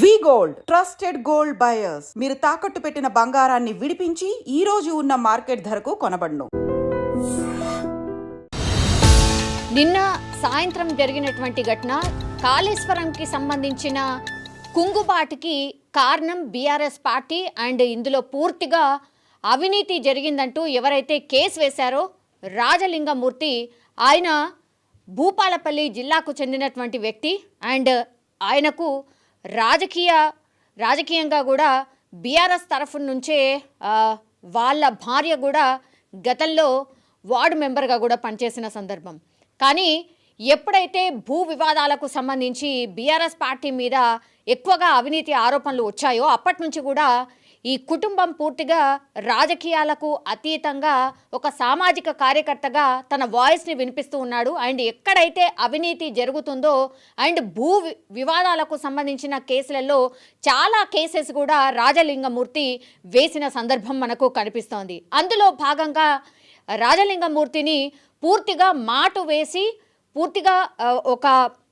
We gold trusted gold buyers. మీరు తాకట్టు పెట్టిన బంగారాన్ని విడిపించి ఈ రోజు ఉన్న మార్కెట్ ధరకు కొనబడును. నిన్న సాయంత్రం జరిగినటువంటి ఘటన కాళేశ్వరంకి సంబంధించిన కుంగుబాటుకి కారణం బీఆర్ఎస్ పార్టీ అండ్ ఇందులో పూర్తిగా అవినీతి జరిగిందంటూ ఎవరైతే కేసు వేశారో రాజలింగమూర్తి ఆయన భూపాలపల్లి జిల్లాకు చెందినటువంటి వ్యక్తి అండ్ ఆయనకు రాజకీయ రాజకీయంగా కూడా బీఆర్ఎస్ తరఫు నుంచే వాళ్ళ భార్య కూడా గతంలో వార్డు మెంబర్గా కూడా పనిచేసిన సందర్భం. కానీ ఎప్పుడైతే భూ వివాదాలకు సంబంధించి బీఆర్ఎస్ పార్టీ మీద ఎక్కువగా అవినీతి ఆరోపణలు వచ్చాయో అప్పటి నుంచి కూడా ఈ కుటుంబం పూర్తిగా రాజకీయాలకు అతీతంగా ఒక సామాజిక కార్యకర్తగా తన వాయిస్ని వినిపిస్తూ ఉన్నాడు. అండ్ ఎక్కడైతే అవినీతి జరుగుతుందో అండ్ భూ వి- వివాదాలకు సంబంధించిన కేసులలో చాలా కేసెస్ కూడా రాజలింగమూర్తి వేసిన సందర్భం మనకు కనిపిస్తోంది. అందులో భాగంగా రాజలింగమూర్తిని పూర్తిగా మాటు వేసి పూర్తిగా ఒక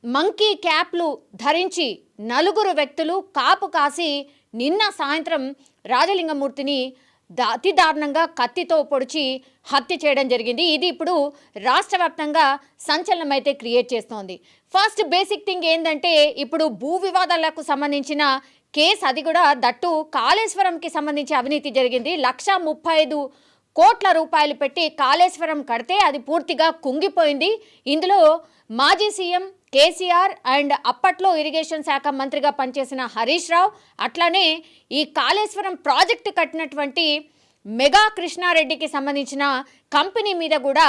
మంకీ క్యాప్లు ధరించి నలుగురు వ్యక్తులు కాపు కాసి నిన్న సాయంత్రం రాజలింగమూర్తిని అతి దారుణంగా కత్తితో పొడిచి హత్య చేయడం జరిగింది. ఇది ఇప్పుడు రాష్ట్ర వ్యాప్తంగా సంచలనం అయితే క్రియేట్ చేస్తోంది. ఫస్ట్ బేసిక్ థింగ్ ఏంటంటే ఇప్పుడు భూ వివాదాలకు సంబంధించిన కేసు అది కూడా దట్టు కాళేశ్వరంకి సంబంధించి అవినీతి జరిగింది. లక్ష ముప్పై ఐదు కోట్ల రూపాయలు పెట్టి కాళేశ్వరం కడితే అది పూర్తిగా కుంగిపోయింది. ఇందులో మాజీ సీఎం కేసీఆర్ అండ్ అప్పట్లో ఇరిగేషన్ శాఖ మంత్రిగా పనిచేసిన హరీష్ రావు అట్లానే ఈ కాళేశ్వరం ప్రాజెక్టు కట్టినటువంటి మెగా కృష్ణారెడ్డికి సంబంధించిన కంపెనీ మీద కూడా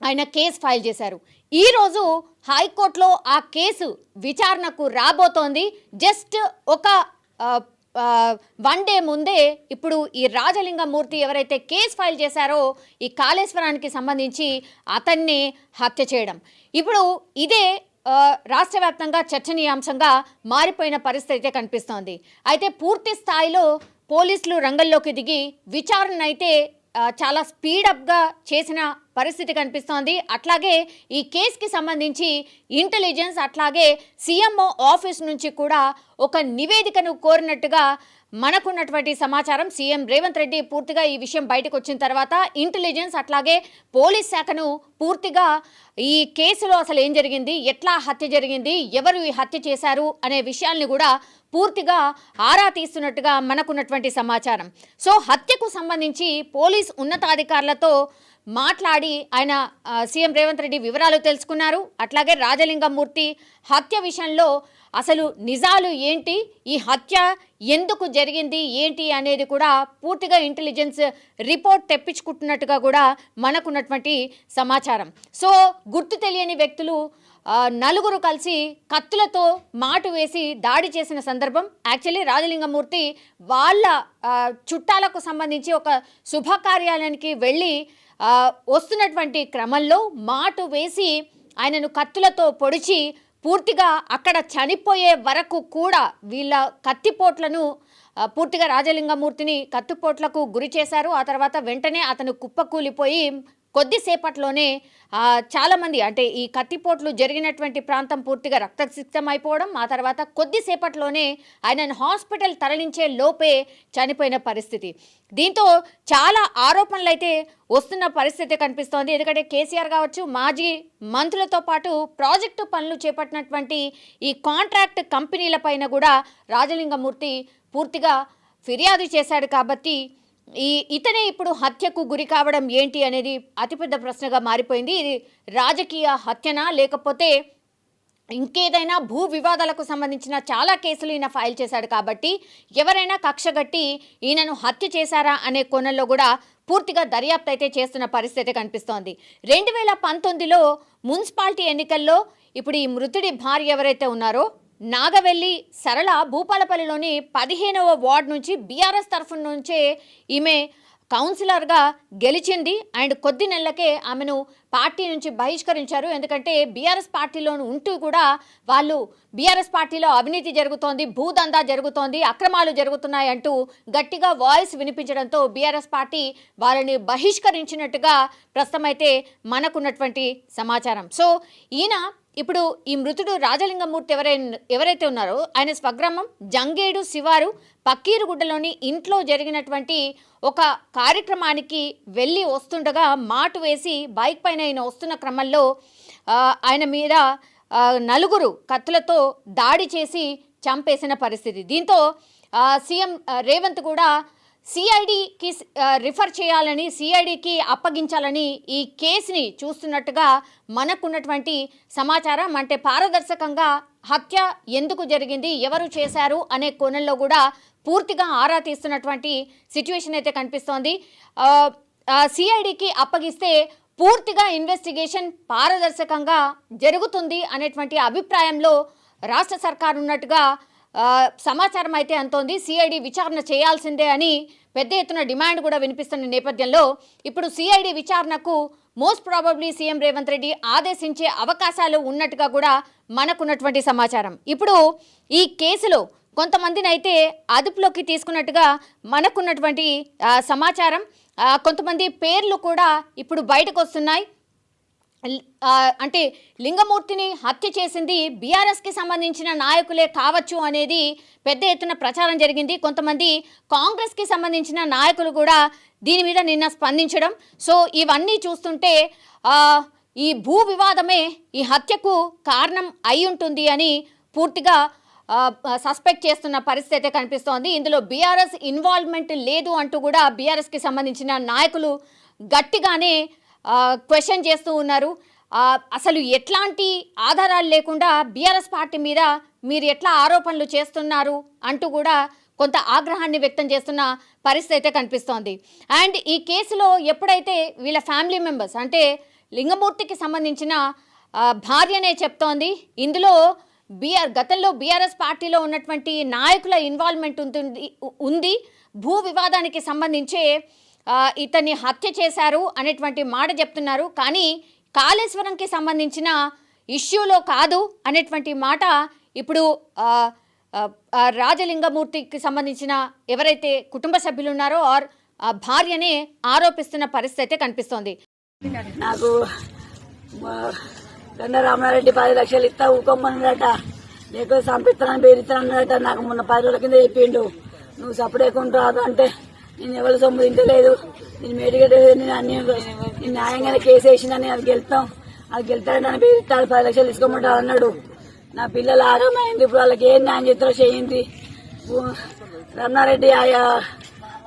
ఆయన కేసు ఫైల్ చేశారు. ఈరోజు హైకోర్టులో ఆ కేసు విచారణకు రాబోతోంది. జస్ట్ ఒక వన్ డే ముందే ఇప్పుడు ఈ రాజలింగమూర్తి ఎవరైతే కేసు ఫైల్ చేశారో ఈ కాళేశ్వరానికి సంబంధించి అతన్ని హత్య చేయడం. ఇప్పుడు ఇదే రాష్ట్ర వ్యాప్తంగా చర్చనీయాంశంగా మారిపోయిన పరిస్థితి అయితే కనిపిస్తోంది. అయితే పూర్తి స్థాయిలో పోలీసులు రంగంలోకి దిగి విచారణ అయితే చాలా స్పీడప్గా చేసిన పరిస్థితి కనిపిస్తోంది. అట్లాగే ఈ కేసుకి సంబంధించి ఇంటెలిజెన్స్ అట్లాగే సీఎంఓ ఆఫీస్ నుంచి కూడా ఒక నివేదికను కోరినట్టుగా మనకున్నటువంటి సమాచారం సీఎం రేవంత్ రెడ్డి పూర్తిగా ఈ విషయం బయటకు వచ్చిన తర్వాత ఇంటెలిజెన్స్ అట్లాగే పోలీస్ శాఖను పూర్తిగా ఈ కేసులో అసలు ఏం జరిగింది ఎట్లా హత్య జరిగింది ఎవరు ఈ హత్య చేశారు అనే విషయాల్ని కూడా పూర్తిగా ఆరా తీస్తున్నట్టుగా మనకున్నటువంటి సమాచారం. సో హత్యకు సంబంధించి పోలీస్ ఉన్నతాధికారులతో మాట్లాడి ఆయన సీఎం రేవంత్ రెడ్డి వివరాలు తెలుసుకున్నారు. అట్లాగే రాజలింగమూర్తి హత్య విషయంలో అసలు నిజాలు ఏంటి? ఈ హత్య ఎందుకు జరిగింది? ఏంటి అనేది కూడా పూర్తిగా ఇంటెలిజెన్స్ రిపోర్ట్ తెప్పించుకుంటున్నట్టుగా కూడా మనకున్నటువంటి సమాచారం. సో గుర్తు తెలియని వ్యక్తులు నలుగురు కలిసి కత్తులతో మాటు వేసి దాడి చేసిన సందర్భం యాక్చువల్లీ రాజలింగమూర్తి వాళ్ళ చుట్టాలకు సంబంధించి ఒక శుభకార్యాలయానికి వెళ్ళి వస్తున్నటువంటి క్రమంలో మాటు వేసి ఆయనను కత్తులతో పొడిచి పూర్తిగా అక్కడ చనిపోయే వరకు కూడా వీళ్ళ కత్తిపోట్లను పూర్తిగా రాజలింగమూర్తిని కత్తిపోట్లకు గురి చేశారు. ఆ తర్వాత వెంటనే అతను కుప్పకూలిపోయి కొద్దిసేపట్లోనే చాలామంది అంటే ఈ కత్తిపోట్లు జరిగినటువంటి ప్రాంతం పూర్తిగా రక్తసిక్తం అయిపోవడం ఆ తర్వాత కొద్దిసేపట్లోనే ఆయనను హాస్పిటల్ తరలించే లోపే చనిపోయిన పరిస్థితి. దీంతో చాలా ఆరోపణలు అయితే వస్తున్న పరిస్థితి కనిపిస్తోంది. ఎందుకంటే కేసీఆర్ కావచ్చు మాజీ మంత్రులతో పాటు ప్రాజెక్టు పనులు చేపట్టినటువంటి ఈ కాంట్రాక్ట్ కంపెనీల పైన కూడా రాజలింగమూర్తి పూర్తిగా ఫిర్యాదు చేశాడు కాబట్టి ఈ ఇతనే ఇప్పుడు హత్యకు గురి కావడం ఏంటి అనేది అతిపెద్ద ప్రశ్నగా మారిపోయింది. ఇది రాజకీయ హత్యనా లేకపోతే ఇంకేదైనా భూ వివాదాలకు సంబంధించిన చాలా కేసులు ఈయన ఫైల్ చేశాడు కాబట్టి ఎవరైనా కక్షగట్టి ఈయనను హత్య చేశారా అనే కోణంలో కూడా పూర్తిగా దర్యాప్తు అయితే చేస్తున్న పరిస్థితి కనిపిస్తోంది. రెండు వేల పంతొమ్మిదిలో మున్సిపాలిటీ ఎన్నికల్లో ఇప్పుడు ఈ మృతుడి భార్య ఎవరైతే ఉన్నారో నాగవెల్లి సరళ భూపాలపల్లిలోని పదిహేనవ వార్డు నుంచి బీఆర్ఎస్ తరఫు నుంచే ఈమె కౌన్సిలర్గా గెలిచింది. అండ్ కొద్ది నెలలకే ఆమెను పార్టీ నుంచి బహిష్కరించారు. ఎందుకంటే బీఆర్ఎస్ పార్టీలో ఉంటూ కూడా వాళ్ళు బీఆర్ఎస్ పార్టీలో అవినీతి జరుగుతోంది భూదందా జరుగుతోంది అక్రమాలు జరుగుతున్నాయి అంటూ గట్టిగా వాయిస్ వినిపించడంతో బీఆర్ఎస్ పార్టీ వాళ్ళని బహిష్కరించినట్టుగా ప్రస్తుతమైతే మనకున్నటువంటి సమాచారం. సో ఈయన ఇప్పుడు ఈ మృతుడు రాజలింగమూర్తి ఎవరైనా ఎవరైతే ఉన్నారో ఆయన స్వగ్రామం జంగేడు శివారు పక్కీరుగుడ్డలోని ఇంట్లో జరిగినటువంటి ఒక కార్యక్రమానికి వెళ్ళి వస్తుండగా మాటు వేసి బైక్ పైన ఆయన వస్తున్న క్రమంలో ఆయన మీద నలుగురు కత్తులతో దాడి చేసి చంపేసిన పరిస్థితి. దీంతో సీఎం రేవంత్ కూడా సిఐడికి రిఫర్ చేయాలని సిఐడికి అప్పగించాలని ఈ కేసుని చూస్తున్నట్టుగా మనకున్నటువంటి సమాచారం. అంటే పారదర్శకంగా హత్య ఎందుకు జరిగింది ఎవరు చేశారు అనే కోణంలో కూడా పూర్తిగా ఆరా తీస్తున్నటువంటి సిచ్యువేషన్ అయితే కనిపిస్తోంది. సిఐడికి అప్పగిస్తే పూర్తిగా ఇన్వెస్టిగేషన్ పారదర్శకంగా జరుగుతుంది అనేటువంటి అభిప్రాయంలో రాష్ట్ర సర్కార్ ఉన్నట్టుగా సమాచారం అయితే అంతోంది. సిఐడి విచారణ చేయాల్సిందే అని పెద్ద ఎత్తున డిమాండ్ కూడా వినిపిస్తున్న నేపథ్యంలో ఇప్పుడు సిఐడి విచారణకు most probably CM Revanth Reddy ఆదేశించే అవకాశాలు ఉన్నట్టుగా కూడా మనకున్నటువంటి సమాచారం. ఇప్పుడు ఈ కేసులో కొంతమందిని అయితే అదుపులోకి తీసుకున్నట్టుగా మనకున్నటువంటి సమాచారం. కొంతమంది పేర్లు కూడా ఇప్పుడు బయటకు వస్తున్నాయి. అంటే లింగమూర్తిని హత్య చేసింది బీఆర్ఎస్కి సంబంధించిన నాయకులే కావచ్చు అనేది పెద్ద ఎత్తున ప్రచారం జరిగింది. కొంతమంది కాంగ్రెస్కి సంబంధించిన నాయకులు కూడా దీని మీద నిన్న స్పందించడం. సో ఇవన్నీ చూస్తుంటే ఈ భూ వివాదమే ఈ హత్యకు కారణం అయి ఉంటుంది అని పూర్తిగా సస్పెక్ట్ చేస్తున్న పరిస్థితి అయితే కనిపిస్తోంది. ఇందులో బీఆర్ఎస్ ఇన్వాల్వ్మెంట్ లేదు అంటూ కూడా బీఆర్ఎస్కి సంబంధించిన నాయకులు గట్టిగానే క్వశ్చన్ చేస్తూ ఉన్నారు. అసలు ఎట్లాంటి ఆధారాలు లేకుండా బీఆర్ఎస్ పార్టీ మీద మీరు ఎట్లా ఆరోపణలు చేస్తున్నారు అంటూ కూడా కొంత ఆగ్రహాన్ని వ్యక్తం చేస్తున్న పరిస్థితి అయితే కనిపిస్తోంది. అండ్ ఈ కేసులో ఎప్పుడైతే వీళ్ళ ఫ్యామిలీ మెంబర్స్ అంటే లింగమూర్తికి సంబంధించిన భార్యనే చెప్తోంది. ఇందులో బీఆర్ గతంలో బీఆర్ఎస్ పార్టీలో ఉన్నటువంటి నాయకుల ఇన్వాల్వ్మెంట్ ఉంటుంది ఉంది. భూ వివాదానికి సంబంధించే ఇతన్ని హత్య చేశారు అనేటువంటి మాట చెప్తున్నారు. కానీ కాళేశ్వరంకి సంబంధించిన ఇష్యూలో కాదు అనేటువంటి మాట ఇప్పుడు రాజలింగమూర్తికి సంబంధించిన ఎవరైతే కుటుంబ సభ్యులు ఉన్నారో ఆర్ ఆ భార్యనే ఆరోపిస్తున్న పరిస్థితి అయితే కనిపిస్తోంది. నాకు మా రామారెడ్డి పది లక్షలు ఇస్తా ఊకొమ్మన్నాడట నీకు సంపిస్తానని బెదిరిస్తానన్నాడట నాకు మొన్న పది రోజుల కింద చెప్పిండు. నువ్వు సపడేకుంటావు అంటే నేను ఎవరి సొమ్ము తింటలేదు. నేను మేడిగడ్డ నేను అన్ని నేను న్యాయంగానే కేసు వేసిందని అది గెలుతాం. అది గెలుతాడని నన్ను బెదిరిస్తాడు పది లక్షలు తీసుకోమంటాడు అన్నాడు. నా పిల్లలు ఆగమైంది ఇప్పుడు వాళ్ళకి ఏం న్యాయం చేస్తారో చేయింది రమణారెడ్డి ఆయా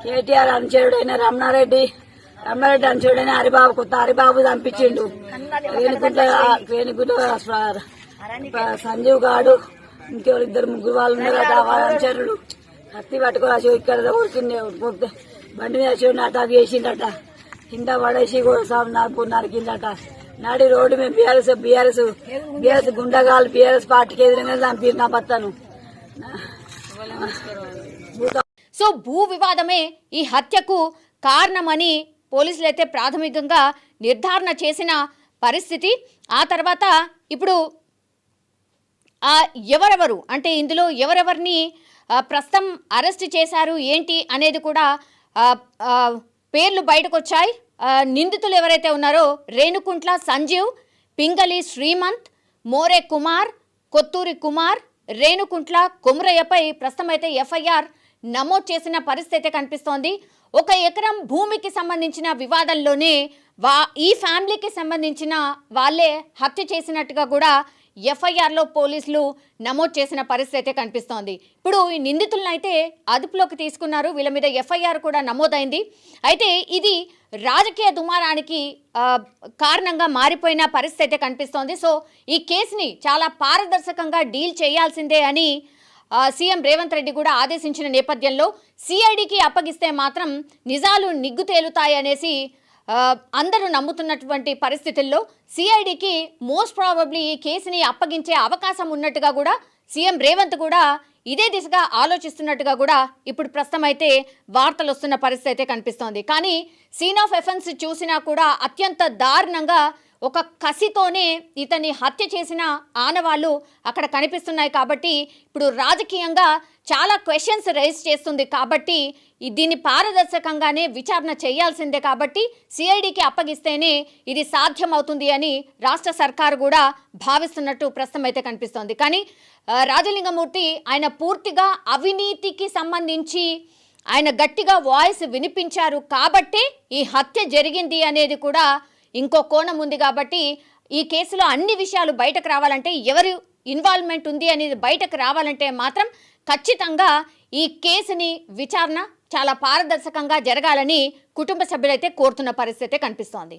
కేటీఆర్ అనుచరుడైన రమణారెడ్డి రమణారెడ్డి అనుచరుడైన హరిబాబు కొత్త హరిబాబు చంపించిండు రేణుగుంట ప- సంజీవ్ గాడు ఇంకెవరు ఇద్దరు ముగ్గురు వాళ్ళు ఉన్నారు అనుచరుడు కత్తి పట్టుకొని ఇక్కడ ఊరికింది బండి మీద వచ్చి అటాక్ చేసిండట కింద పడేసి నాకు నరికిందట నాడి రోడ్డు మేము బీఆర్ఎస్ బీఆర్ఎస్ బీఆర్ఎస్ గుండగాలు బీఆర్ఎస్ పార్టీకి ఎదురుగా చంపారు నా భర్తను సో భూ వివాదమే ఈ హత్యకు కారణమని పోలీసులు అయితే ప్రాథమికంగా నిర్ధారణ చేసిన పరిస్థితి. ఆ తర్వాత ఇప్పుడు ఎవరెవరు? అంటే ఇందులో ఎవరెవరిని ప్రస్తుతం అరెస్ట్ చేశారు ఏంటి అనేది కూడా పేర్లు బయటకు వచ్చాయి నిందితులు ఎవరైతే ఉన్నారో రేణుకుంట్ల సంజీవ్ పింగళి శ్రీమంత్ మోరే కుమార్ కొత్తూరి కుమార్ రేణుకుంట్ల కొమురయ్యపై ప్రస్తుతం అయితే ఎఫ్ఐఆర్ నమోదు చేసిన పరిస్థితి కనిపిస్తోంది. ఒక ఎకరం భూమికి సంబంధించిన వివాదంలోనే వా ఈ ఫ్యామిలీకి సంబంధించిన వాళ్ళే హత్య చేసినట్టుగా కూడా ఎఫ్ఐఆర్లో పోలీసులు నమోదు చేసిన పరిస్థితి అయితే కనిపిస్తోంది. ఇప్పుడు ఈ నిందితులను అయితే అదుపులోకి తీసుకున్నారు. వీళ్ళ మీద ఎఫ్ఐఆర్ కూడా నమోదైంది. అయితే ఇది రాజకీయ దుమారానికి కారణంగా మారిపోయిన పరిస్థితి అయితే కనిపిస్తోంది. సో ఈ కేసుని చాలా పారదర్శకంగా డీల్ చేయాల్సిందే అని సీఎం రేవంత్ రెడ్డి కూడా ఆదేశించిన నేపథ్యంలో సిఐడికి అప్పగిస్తే మాత్రం నిజాలు నిగ్గు తేలుతాయి అనేసి అందరూ నమ్ముతున్నటువంటి పరిస్థితుల్లో సిఐడికి మోస్ట్ ప్రాబబ్లీ ఈ కేసుని అప్పగించే అవకాశం ఉన్నట్టుగా కూడా సీఎం రేవంత్ కూడా ఇదే దిశగా ఆలోచిస్తున్నట్టుగా కూడా ఇప్పుడు ప్రస్తుతం అయితే వార్తలు వస్తున్న పరిస్థితి అయితే కనిపిస్తోంది. కానీ సీన్ ఆఫ్ ఎఫెన్స్ చూసినా కూడా అత్యంత దారుణంగా ఒక కసితోనే ఇతన్ని హత్య చేసిన ఆనవాళ్ళు అక్కడ కనిపిస్తున్నాయి కాబట్టి ఇప్పుడు రాజకీయంగా చాలా క్వశ్చన్స్ రైజ్ చేస్తుంది కాబట్టి దీన్ని పారదర్శకంగానే విచారణ చేయాల్సిందే కాబట్టి సిఐడికి అప్పగిస్తేనే ఇది సాధ్యమవుతుంది అని రాష్ట్ర సర్కారు కూడా భావిస్తున్నట్టు ప్రస్తుతం అయితే కనిపిస్తోంది. కానీ రాజలింగమూర్తి ఆయన పూర్తిగా అవినీతికి సంబంధించి ఆయన గట్టిగా వాయిస్ వినిపించారు కాబట్టే ఈ హత్య జరిగింది అనేది కూడా ఇంకో కోణం ఉంది కాబట్టి ఈ కేసులో అన్ని విషయాలు బయటకు రావాలంటే ఎవరు ఇన్వాల్వ్మెంట్ ఉంది అనేది బయటకు రావాలంటే మాత్రం ఖచ్చితంగా ఈ కేసుని విచారణ చాలా పారదర్శకంగా జరగాలని కుటుంబ సభ్యులైతే కోరుతున్న పరిస్థితి కనిపిస్తోంది.